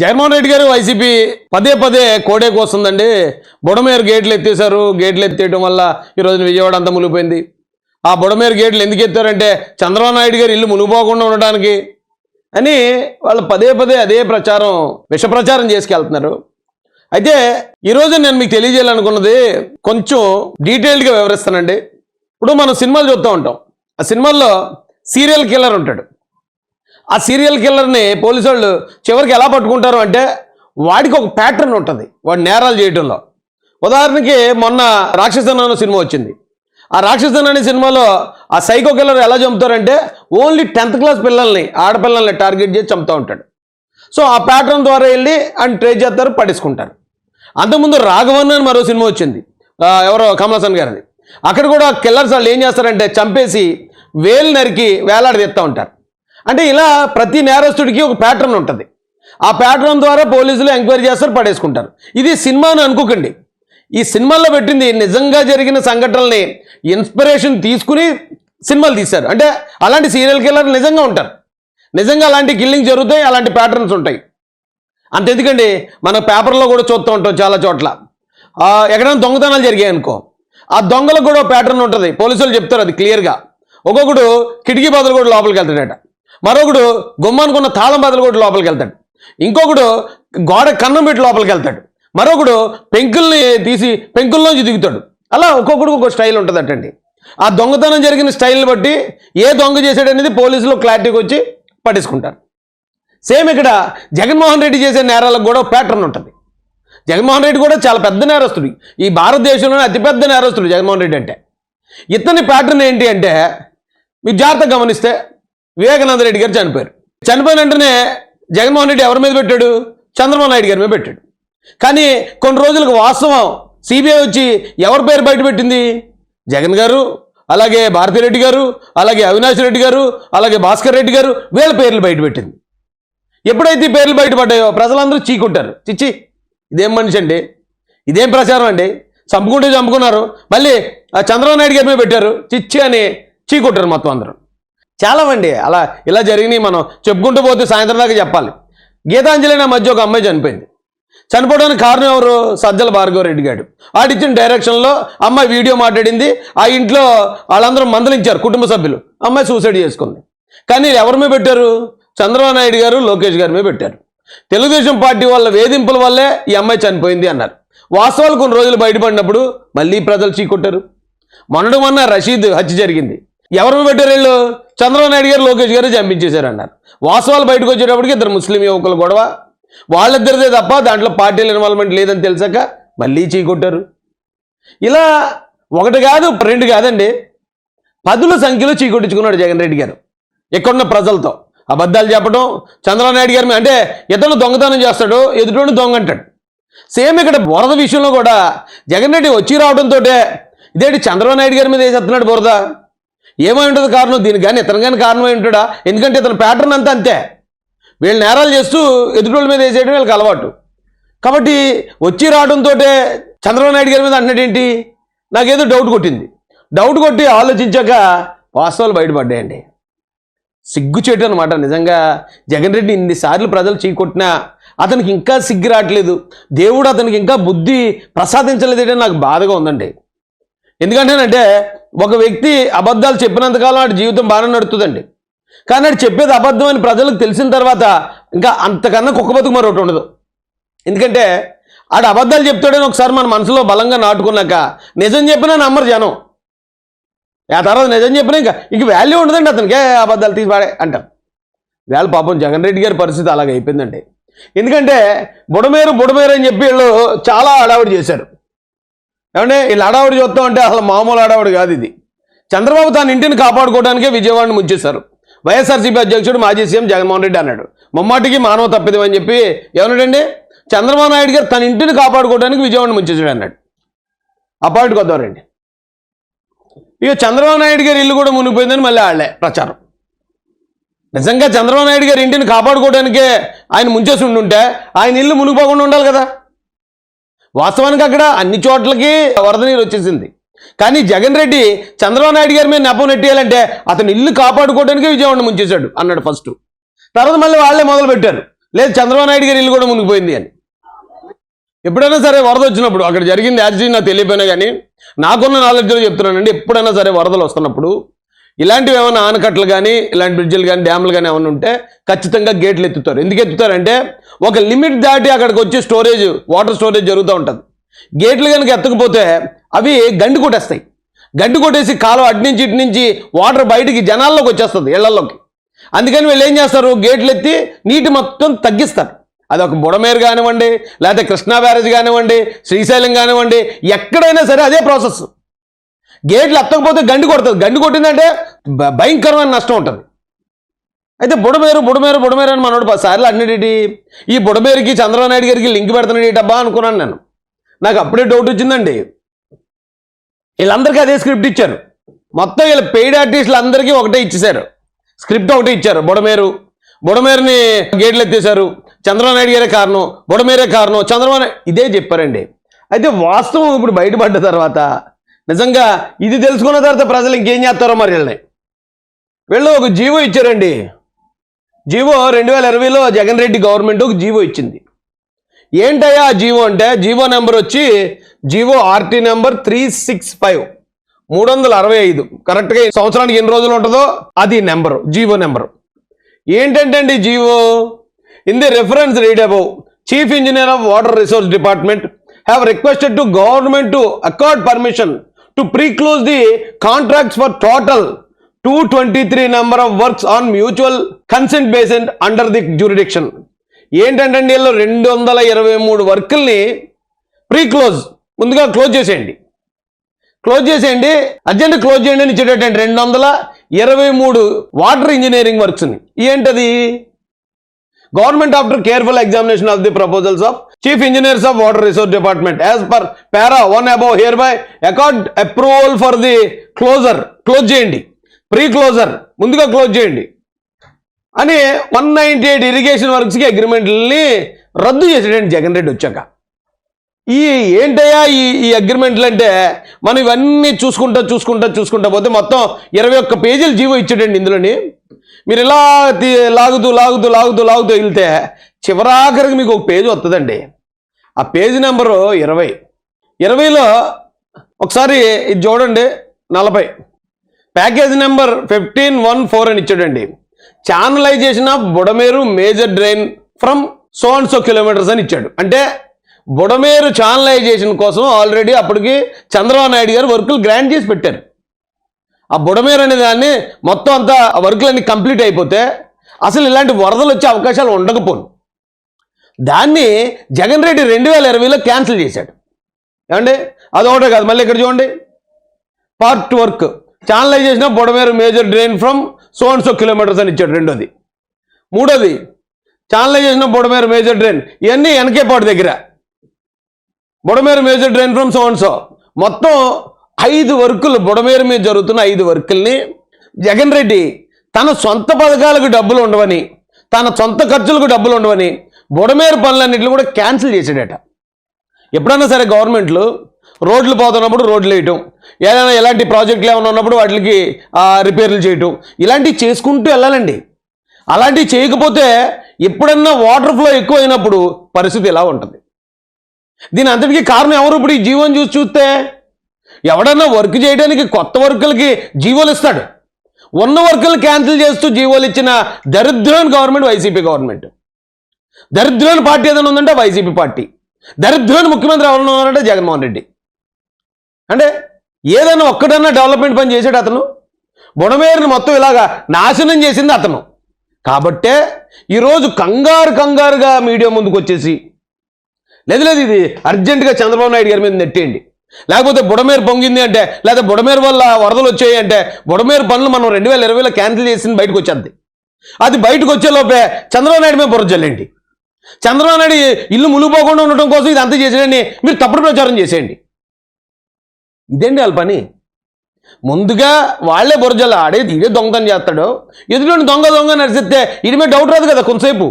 జగన్మోహన్ రెడ్డి గారు వైసీపీ పదే పదే కోడేకి వస్తుందండి బుడమేరు గేట్లు ఎత్తేశారు. గేట్లు ఎత్తేయడం వల్ల ఈరోజు విజయవాడ అంతా మునిగిపోయింది. ఆ బుడమేరు గేట్లు ఎందుకు ఎత్తారంటే చంద్రబాబు నాయుడు గారు ఇల్లు మునిగిపోకుండా ఉండడానికి అని వాళ్ళు పదే పదే అదే ప్రచారం విష ప్రచారం చేసుకెళ్తున్నారు. అయితే ఈరోజు నేను మీకు తెలియజేయాలనుకున్నది కొంచెం డీటెయిల్డ్గా వివరిస్తానండి. ఇప్పుడు మనం సినిమాలు చూస్తూ ఉంటాం. ఆ సినిమాల్లో సీరియల్ కిల్లర్ ఉంటాడు. ఆ సీరియల్ కిల్లర్ని పోలీసు వాళ్ళు చివరికి ఎలా పట్టుకుంటారు అంటే వాడికి ఒక ప్యాటర్న్ ఉంటుంది. వాడు నేరాలు చేయడంలో ఉదాహరణకి మొన్న రాక్షసన్ అనే సినిమా వచ్చింది. ఆ రాక్షసన్ అనే సినిమాలో ఆ సైకో కిల్లర్ ఎలా చంపుతారంటే ఓన్లీ టెన్త్ క్లాస్ పిల్లల్ని ఆడపిల్లల్ని టార్గెట్ చేసి చంపుతూ ఉంటాడు. సో ఆ ప్యాటర్న్ ద్వారా వెళ్ళి అండ్ ట్రేస్ చేస్తారు పడేసుకుంటారు. అంతకుముందు రాఘవన్ అని మరో సినిమా వచ్చింది. ఎవరో కమలాసన్ గారిది. అక్కడ కూడా కిల్లర్స్ వాళ్ళు ఏం చేస్తారంటే చంపేసి వేలు నరికి వేలాడదీస్తూ ఉంటారు. అంటే ఇలా ప్రతి నేరస్తుడికి ఒక ప్యాటర్న్ ఉంటుంది. ఆ ప్యాటర్న్ ద్వారా పోలీసులు ఎంక్వైరీ చేస్తారు పడేసుకుంటారు. ఇది సినిమా అని అనుకోకండి. ఈ సినిమాల్లో పెట్టింది నిజంగా జరిగిన సంఘటనల్ని ఇన్స్పిరేషన్ తీసుకుని సినిమాలు తీశారు. అంటే అలాంటి సీరియల్ కిల్లర్ నిజంగా ఉంటారు. నిజంగా అలాంటి కిల్లింగ్ జరుగుతాయి అలాంటి ప్యాటర్న్స్ ఉంటాయి. అంతెందుకండి మన పేపర్లో కూడా చూస్తూ ఉంటాం చాలా చోట్ల. ఎక్కడైనా దొంగతనాలు జరిగాయి అనుకో. ఆ దొంగలకు కూడా ప్యాటర్న్ ఉంటుంది. పోలీసులు చెప్తారు అది క్లియర్గా ఒక్కొక్కడు కిటికీ బదులు కూడా లోపలికి వెళ్తాడట మరొకడు గుమ్మానుకున్న తాళం బదులు కూడా లోపలికి వెళ్తాడు. ఇంకొకడు గోడ కన్నం పెట్టి లోపలికి వెళ్తాడు. మరొకడు పెంకుల్ని తీసి పెంకుల్లోంచి దిగుతాడు. అలా ఒక్కొక్కడికి ఒక్కొక్క స్టైల్ ఉంటుందటండి. ఆ దొంగతనం జరిగిన స్టైల్ని బట్టి ఏ దొంగ చేశాడనేది పోలీసులు క్లారిటీకి వచ్చి పట్టించుకుంటారు. సేమ్ ఇక్కడ జగన్మోహన్ రెడ్డి చేసే నేరాలకు కూడా ప్యాటర్న్ ఉంటుంది. జగన్మోహన్ రెడ్డి కూడా చాలా పెద్ద నేరస్తుడు. ఈ భారతదేశంలోనే అతిపెద్ద నేరస్తుడు జగన్మోహన్ రెడ్డి అంటే. ఇతని ప్యాటర్న్ ఏంటి అంటే మీరు జాగ్రత్తగా గమనిస్తే వివేకానంద రెడ్డి గారు చనిపోయారు. చనిపోయిన వెంటనే జగన్మోహన్ రెడ్డి ఎవరి మీద పెట్టాడు? చంద్రబాబు నాయుడు గారి మీద పెట్టాడు. కానీ కొన్ని రోజులకు వాస్తవం సిబిఐ వచ్చి ఎవరి పేరు బయట పెట్టింది? జగన్ గారు అలాగే భారతిరెడ్డి గారు అలాగే అవినాష్ రెడ్డి గారు అలాగే భాస్కర్ రెడ్డి గారు వీళ్ళ పేర్లు బయట పెట్టింది. ఎప్పుడైతే పేర్లు బయటపడ్డాయో ప్రజలందరూ చీకుంటారు. చిచ్చి ఇదేం మనిషి అండి? ఇదేం ప్రచారం అండి? చంపుకుంటే చంపుకున్నారు. మళ్ళీ ఆ చంద్రబాబు నాయుడు గారి మీద పెట్టారు. చిచ్చి అని చీకుంటారు మొత్తం అందరూ. చాలామండి అలా ఇలా జరిగినాయి మనం. చెప్పుకుంటూ పోతే సాయంత్రం దాకా చెప్పాలి. గీతాంజలి నా మధ్య ఒక అమ్మాయి చనిపోయింది. చనిపోవడానికి కారణం ఎవరు? సజ్జల భార్గవ రెడ్డి గారు. ఆడిచ్చిన డైరెక్షన్లో అమ్మాయి వీడియో మాట్లాడింది. ఆ ఇంట్లో వాళ్ళందరూ మందలించారు కుటుంబ సభ్యులు. అమ్మాయి సూసైడ్ చేసుకుంది. కానీ ఎవరి మీద పెట్టారు? చంద్రబాబు నాయుడు గారు లోకేష్ గారి మీద పెట్టారు. తెలుగుదేశం పార్టీ వాళ్ళ వేధింపుల వల్లే ఈ అమ్మాయి చనిపోయింది అన్నారు. వాస్తవాలు కొన్ని రోజులు బయటపడినప్పుడు మళ్ళీ ప్రజలు చీకొట్టారు. మొన్నటి మొన్న రషీద్ హత్య జరిగింది. ఎవరు పెట్టారు వీళ్ళు? చంద్రబాబు నాయుడు గారు లోకేష్ గారు చంపించేశారు అన్నారు వాస్తవాలు బయటకు వచ్చేటప్పటికి ఇద్దరు ముస్లిం యువకులు గొడవ. వాళ్ళిద్దరిదే తప్ప దాంట్లో పార్టీల ఇన్వాల్వ్మెంట్ లేదని తెలిసాక మళ్ళీ చీకొట్టారు ఇలా ఒకటి కాదు రెండు కాదండి. పదుల సంఖ్యలో చీకొట్టించుకున్నాడు జగన్ రెడ్డి గారు. ఎక్కడున్న ప్రజలతో. అబద్ధాలు చెప్పడం చంద్రబాబు నాయుడు గారి అంటే ఇతను దొంగతనం చేస్తాడు ఎదుటి దొంగ అంటాడు సేమ్ ఇక్కడ బురద విషయంలో కూడా జగన్ రెడ్డి వచ్చి రావడంతో ఇదేంటి చంద్రబాబు నాయుడు గారి మీద వేసేస్తున్నాడు బురద? ఏమై ఉంటుంది కారణం? దీనికి కానీ ఇతను కానీ కారణమై ఉంటాడా? ఎందుకంటే ఇతని ప్యాటర్న్ అంతా అంతే. వీళ్ళు నేరాలు చేస్తూ ఎదుటోళ్ళ మీద వేసేయడం వీళ్ళకి అలవాటు. కాబట్టి వచ్చి రావడంతో చంద్రబాబు నాయుడు గారి మీద అన్నటేంటి నాకేదో డౌట్ కొట్టింది. డౌట్ కొట్టి ఆలోచించాక వాస్తవాలు బయటపడ్డాయండి. సిగ్గుచేటు అనమాట నిజంగా జగన్ రెడ్డి ఇన్నిసార్లు ప్రజలు చీకొట్టినా అతనికి ఇంకా సిగ్గు రావట్లేదు. దేవుడు అతనికి ఇంకా బుద్ధి ప్రసాదించలేదంటే నాకు బాధగా ఉందండి. ఎందుకంటేనంటే ఒక వ్యక్తి అబద్ధాలు చెప్పినంతకాలం వాడి జీవితం బాగానే నడుతుందండి కానీ వాడు చెప్పేది అబద్ధం అని ప్రజలకు తెలిసిన తర్వాత ఇంకా అంతకన్నా కుక్క బతుకు మరొకటి ఉండదు. ఎందుకంటే ఆడు అబద్ధాలు చెప్తాడని ఒకసారి మన మనసులో బలంగా నాటుకున్నాక నిజం చెప్పినా నమ్మరు జనం. ఆ తర్వాత నిజం చెప్పినా ఇంకా ఇంక వాల్యూ ఉండదండి అతనికి. అబద్ధాలు తీసి పాడే అంటారు వేళ పాపం జగన్ రెడ్డి గారి పరిస్థితి అలాగ అయిపోయిందండి ఎందుకంటే బుడమేరు బుడమేరు అని చెప్పి వీళ్ళు చాలా హడావుడి చేశారు. ఏమంటే వీళ్ళు అడావుడు చూద్దాం అంటే అసలు మామూలు అడావుడు కాదు ఇది. చంద్రబాబు తన ఇంటిని కాపాడుకోవడానికే విజయవాడను ముంచేశారు. వైఎస్ఆర్సీపీ అధ్యక్షుడు మాజీ సీఎం జగన్మోహన్ రెడ్డి అన్నాడు. ముమ్మాటికి మానవ తప్పిదమని చెప్పి ఏమన్నాడండి? చంద్రబాబు నాయుడు గారు తన ఇంటిని కాపాడుకోవడానికి విజయవాడను ముంచేశాడు అన్నాడు. ఆ పాయింట్కి వద్దారండి ఇక చంద్రబాబు నాయుడు గారి ఇల్లు కూడా మునిగిపోయిందని మళ్ళీ వాళ్ళే ప్రచారం. నిజంగా చంద్రబాబు నాయుడు గారి ఇంటిని కాపాడుకోవడానికే ఆయన ముంచేసి ఉండుంటే ఆయన ఇల్లు మునిగిపోకుండా ఉండాలి కదా. వాస్తవానికి అక్కడ అన్ని చోట్లకి వరద నీరు వచ్చేసింది. కానీ జగన్ రెడ్డి చంద్రబాబు నాయుడు గారి మీద నెపం నెట్టేయాలంటే అతను ఇల్లు కాపాడుకోవడానికి విజయవాడ ముంచేశాడు అన్నాడు ఫస్ట్. తర్వాత మళ్ళీ వాళ్ళే మొదలు పెట్టారు. లేదు చంద్రబాబు నాయుడు గారి ఇల్లు కూడా మునిగిపోయింది అని. ఎప్పుడైనా సరే వరద వచ్చినప్పుడు అక్కడ జరిగింది యాక్సిడెంట్ నాకు తెలియపోయినా కానీ నాకున్న నాలెడ్జ్లో చెప్తున్నానండి ఎప్పుడైనా సరే వరదలు వస్తున్నప్పుడు ఇలాంటివి ఏమైనా ఆనకట్టలు కానీ ఇలాంటి బ్రిడ్జిలు కానీ డ్యామ్లు కానీ ఏమైనా ఉంటే ఖచ్చితంగా గేట్లు ఎత్తుతారు. ఎందుకు ఎత్తుతారంటే ఒక లిమిట్ దాటి అక్కడికి వచ్చి స్టోరేజ్ వాటర్ స్టోరేజ్ జరుగుతూ ఉంటుంది. గేట్లు కనుక ఎత్తకపోతే అవి గండి కొట్టేస్తాయి. గండి కొట్టేసి కాలువ అటు నుంచి ఇటు నుంచి వాటర్ బయటికి జనాల్లోకి వచ్చేస్తుంది ఇళ్ళలోకి. అందుకని వీళ్ళు ఏం చేస్తారు? గేట్లు ఎత్తి నీటి మొత్తం తగ్గిస్తారు. అది ఒక బుడమేరు కానివ్వండి లేకపోతే కృష్ణా బ్యారేజ్ కానివ్వండి శ్రీశైలం కానివ్వండి ఎక్కడైనా సరే అదే ప్రాసెస్. గేట్లు అత్తకపోతే గండి కొడుతుంది. గండి కొట్టిందంటే భయంకరమైన నష్టం ఉంటుంది. అయితే బుడమేరు బుడమేరు బుడమేరు అని మనోడు పదిసార్లు అన్నిటి ఈ బుడమేరుకి చంద్రబాబు నాయుడు గారికి లింక్ పెడుతున్నాడు ఈ డబ్బా అనుకున్నాను నేను. నాకు అప్పుడే డౌట్ వచ్చిందండి. వీళ్ళందరికీ అదే స్క్రిప్ట్ ఇచ్చారు. మొత్తం వీళ్ళ పెయిడ్ ఆర్టిస్టులు అందరికీ ఒకటే ఇచ్చేశారు. స్క్రిప్ట్ ఒకటే ఇచ్చారు. బుడమేరు బుడమేరుని గేట్లు ఎత్తేశారు. చంద్రబాబు నాయుడు గారే కారణం బుడమేరే కారణం చంద్రబాబు ఇదే చెప్పారండి. అయితే వాస్తవం ఇప్పుడు బయటపడ్డ తర్వాత నిజంగా ఇది తెలుసుకున్న తర్వాత ప్రజలు ఇంకేం చేస్తారో మరి వీళ్ళని. వీళ్ళు ఒక జీవో ఇచ్చారండి. జీవో రెండు వేల ఇరవైలో జగన్ రెడ్డి గవర్నమెంట్ ఒక జీవో ఇచ్చింది. ఏంటయ్యా ఆ జీవో అంటే? జీవో నెంబర్ వచ్చి GO RT number three six five. మూడు వందల అరవై ఐదు. కరెక్ట్గా ఈ సంవత్సరానికి ఎన్ని రోజులు ఉంటుందో అది నెంబరు జీవో నెంబరు. ఏంటంటే అండి GO? In the reference read above chief engineer of water resource department have requested to government to accord permission to pre close the contracts for total two twenty three number of works on mutual consent based under the jurisdiction ఏంటంటే వీళ్ళు రెండు వందల ఇరవై మూడు వర్కుల్ని pre close ముందుగా close చేసేయండి. Close చేసేయండి అర్జెంట్ క్లోజ్ చేయండి అని ఇచ్చేటటువంటి రెండు వందల ఇరవై మూడు వాటర్ ఇంజనీరింగ్ వర్క్స్ని ఏంటది? Government after careful examination of the proposals of chief engineers of water resource department as per para one above hereby accord approval for the closure close చేయండి. ప్రీ క్లోజర్ ముందుగా క్లోజ్ చేయండి. అని one ninety eight irrigation వర్క్స్కి అగ్రిమెంట్లని రద్దు చేసాడండి జగన్ రెడ్డి వచ్చాక. ఈ ఏంటయ్యా ఈ ఈ అగ్రిమెంట్లు అంటే మనం ఇవన్నీ చూసుకుంటా చూసుకుంటా చూసుకుంటా పోతే మొత్తం ఇరవై ఒక్క పేజీలు జీవో ఇచ్చాడండి ఇందులోని. మీరు ఇలా లాగుతూ లాగుతూ లాగుతూ లాగుతూ వెళ్తే చివరాఖరికి మీకు ఒక పేజీ వస్తుందండి ఆ పేజీ నెంబరు ఇరవై. ఇరవైలో ఒకసారి ఇది చూడండి నలభై. Package number fifteen one four అని ఇచ్చాడండి. Channelization of Budameru major drain from so and so kilometers అని ఇచ్చాడు. అంటే బుడమేరు ఛానలైజేషన్ కోసం ఆల్రెడీ అప్పటికి చంద్రబాబు నాయుడు గారు వర్కులు గ్రాంట్ చేసి పెట్టారు. ఆ బుడమేరు అనే దాన్ని మొత్తం అంతా వర్కులన్నీ కంప్లీట్ అయిపోతే అసలు ఇలాంటి వరదలు వచ్చే అవకాశాలు ఉండకపోను. దాన్ని జగన్ రెడ్డి రెండు వేల ఇరవైలో క్యాన్సిల్ చేశాడు. ఏమండి? అదొకటే కాదు మళ్ళీ ఇక్కడ చూడండి. పార్ట్ వర్క్ ఛానలైజ్ చేసిన Bodameru major drain from so and so kilometers అని ఇచ్చాడు రెండోది. మూడోది ఛానలైజ్ చేసిన బొడమేరు మేజర్ డ్రైన్ ఇవన్నీ వెనకేపాటు దగ్గర. Budameru major drain from so and so మొత్తం ఐదు వర్కులు బుడమేరు మీద జరుగుతున్న ఐదు వర్కుల్ని జగన్ రెడ్డి తన సొంత పథకాలకు డబ్బులు ఉండవని తన సొంత ఖర్చులకు డబ్బులు ఉండవని బుడమేరు పనులన్నింటిని కూడా క్యాన్సిల్ చేసాడట ఎప్పుడన్నా సరే గవర్నమెంట్లు రోడ్లు పోతున్నప్పుడు రోడ్లు వేయటం ఏదైనా ఎలాంటి ప్రాజెక్టులు ఏమైనా ఉన్నప్పుడు వాటికి రిపేర్లు చేయటం ఇలాంటివి చేసుకుంటూ వెళ్ళాలండి. అలాంటివి చేయకపోతే ఎప్పుడన్నా వాటర్ ఫ్లో ఎక్కువ అయినప్పుడు పరిస్థితి ఎలా ఉంటుంది? దీని అంతటికీ కారణం ఎవరు ఇప్పుడు ఈ జీవోని చూసి చూస్తే? ఎవడన్నా వర్క్ చేయడానికి కొత్త వర్కులకి జీవోలు ఇస్తాడు. ఉన్న వర్కులు క్యాన్సిల్ చేస్తూ జీవోలు ఇచ్చిన దరిద్రం గవర్నమెంట్ వైసీపీ గవర్నమెంట్. దరిద్రమైన పార్టీ ఏదైనా ఉందంటే వైసీపీ పార్టీ. దరిద్రమైన ముఖ్యమంత్రి ఎవరైనా ఉన్నారంటే జగన్మోహన్ రెడ్డి. అంటే ఏదైనా ఒక్కడన్నా డెవలప్మెంట్ పని చేశాడు అతను. బుడమేరుని మొత్తం ఇలాగా నాశనం చేసింది అతను. కాబట్టే ఈరోజు కంగారు కంగారుగా మీడియా ముందుకు వచ్చేసి లేదు లేదు ఇది అర్జెంటుగా చంద్రబాబు నాయుడు గారి మీద నెట్టేయండి. లేకపోతే బుడమేరు పొంగింది అంటే లేదా బుడమేరు వల్ల వరదలు వచ్చాయి అంటే బుడమేరు పనులు మనం రెండు వేల ఇరవైలో క్యాన్సిల్ చేసింది బయటకు వచ్చేది అది బయటకు వచ్చేలోపే చంద్రబాబు నాయుడు మీద బుర్ర చంద్రబాబు నాయుడు ఇల్లు మునిగిపోకుండా ఉండటం కోసం ఇది అంతా చేసేయండి మీరు తప్పుడు ప్రచారం చేసేయండి. ఇదేంటి వాళ్ళ పని? ముందుగా వాళ్ళే బుర్రజల్ల ఆడేది ఇదే దొంగతనం చేస్తాడు. ఎదుటి దొంగ దొంగ నడిచితే ఇది మీద డౌట్ రాదు కదా కొంతసేపు.